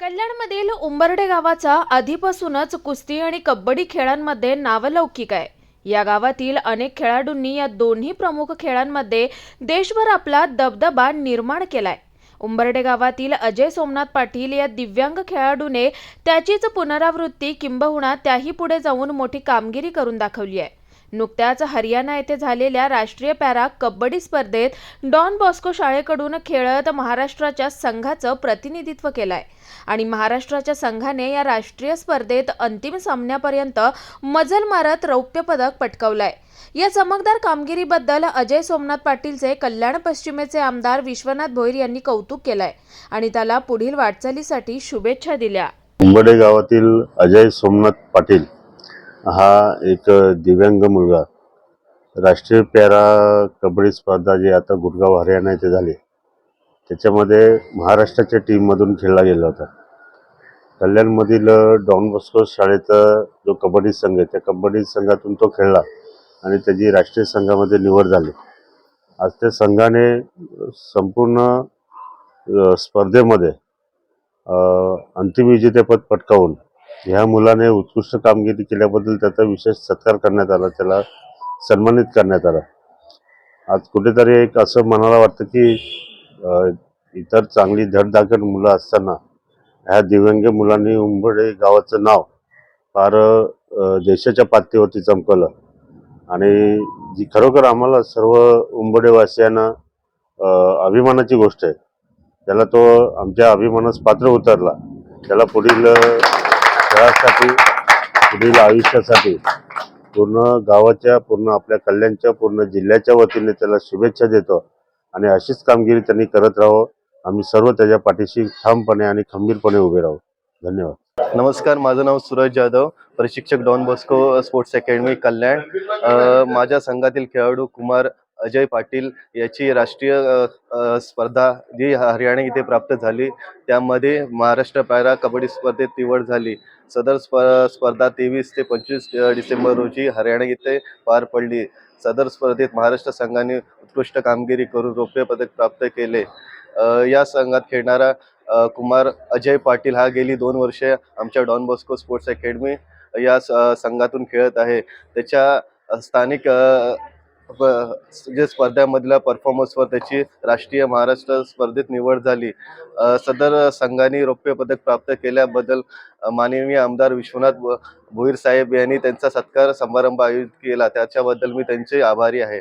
कल्याणमधील उंबर्डे गावाचा आधीपासूनच कुस्ती आणि कबड्डी खेळांमध्ये नावलौकिक आहे. या गावातील अनेक खेळाडूंनी या दोन्ही प्रमुख खेळांमध्ये देशभर आपला दबदबा निर्माण केलाय. उंबर्डे गावातील अजय सोमनाथ पाटील या दिव्यांग खेळाडूने त्याचीच पुनरावृत्ती किंबहुना त्याही पुढे जाऊन मोठी कामगिरी करून दाखवली आहे. नुकत्याच हरियाणा येथे झालेल्या राष्ट्रीय पॅरा कबड्डी स्पर्धेत डॉन बॉस्को शाळेकडून खेळत महाराष्ट्राच्या संघाचं प्रतिनिधित्व केलंय. आणि महाराष्ट्राच्या संघाने या राष्ट्रीय स्पर्धेत अंतिम सामन्यापर्यंत मजल मारत रौप्य पदक पटकावलंय. या चमकदार कामगिरीबद्दल अजय सोमनाथ पाटीलचे कल्याण पश्चिमेचे आमदार विश्वनाथ भोईर यांनी कौतुक केलंय आणि त्याला पुढील वाटचालीसाठी शुभेच्छा दिल्या. गावातील अजय सोमनाथ पाटील हा एक दिव्यांग मुलगा. राष्ट्रीय पॅरा कबड्डी स्पर्धा जी आता गुरगाव हरियाणा येथे झाली त्याच्यामध्ये महाराष्ट्राच्या टीममधून खेळला गेला होता. कल्याणमधील डॉन बॉस्को शाळेचा जो कबड्डी संघ आहे त्या कबड्डी संघातून तो खेळला आणि त्याची राष्ट्रीय संघामध्ये निवड झाली. आज त्या संघाने संपूर्ण स्पर्धेमध्ये अंतिम विजेतेपद पटकावून ह्या मुलाने उत्कृष्ट कामगिरी केल्याबद्दल त्याचा विशेष सत्कार करण्यात आला त्याला सन्मानित करण्यात आला. आज कुठेतरी एक असं मनाला वाटतं की इतर चांगली धडधाकट मुलं असताना ह्या दिव्यांग मुलांनी उंबडे गावाचं नाव फार देशाच्या पातळीवरती चमकवलं. आणि जी खरोखर आम्हाला सर्व उंबडेवासियांना अभिमानाची गोष्ट आहे. त्याला तो आमच्या अभिमानास पात्र उतरला. त्याला पुढील घरासाठी पुढील आयुष्यासाठी पूर्ण गावाच्या पूर्ण आपल्या कल्याणच्या पूर्ण जिल्ह्याच्या वतीने त्याला शुभेच्छा देतो आणि अशीच कामगिरी त्यांनी करत राहावं आम्ही सर्व त्याच्या पाठीशी ठामपणे आणि खंबीरपणे उभे राहू. धन्यवाद. नमस्कार माझं नाव सूरज जाधव प्रशिक्षक Don Bosco sports academy Kalyan. माझ्या संघातील खेळाडू कुमार अजय पाटील याची राष्ट्रीय स्पर्धा जी हरियाणा इथे प्राप्त झाली त्यामध्ये महाराष्ट्र पॅरा कबड्डी स्पर्धेत निवड झाली. सदर स्प स्पर्धा तेवीस ते पंचवीस डिसेंबर रोजी हरियाणा इथे पार पडली. सदर स्पर्धेत महाराष्ट्र संघाने उत्कृष्ट कामगिरी करून रौप्य पदक प्राप्त केले. या संघात खेळणारा कुमार अजय पाटील हा गेली दोन वर्षे आमच्या डॉन बॉस्को स्पोर्ट्स अकॅडमी या स- संघातून खेळत आहे. त्याच्या स्थानिक जे स्पर्धामधल्या परफॉर्मन्सवर त्याची राष्ट्रीय महाराष्ट्र स्पर्धेत निवड झाली. सदर संघाने रौप्य पदक प्राप्त केल्याबद्दल माननीय आमदार विश्वनाथ भ- भोईर साहेब यांनी त्यांचा सत्कार समारंभ आयोजित केला. त्याच्याबद्दल मी त्यांचे आभारी आहे.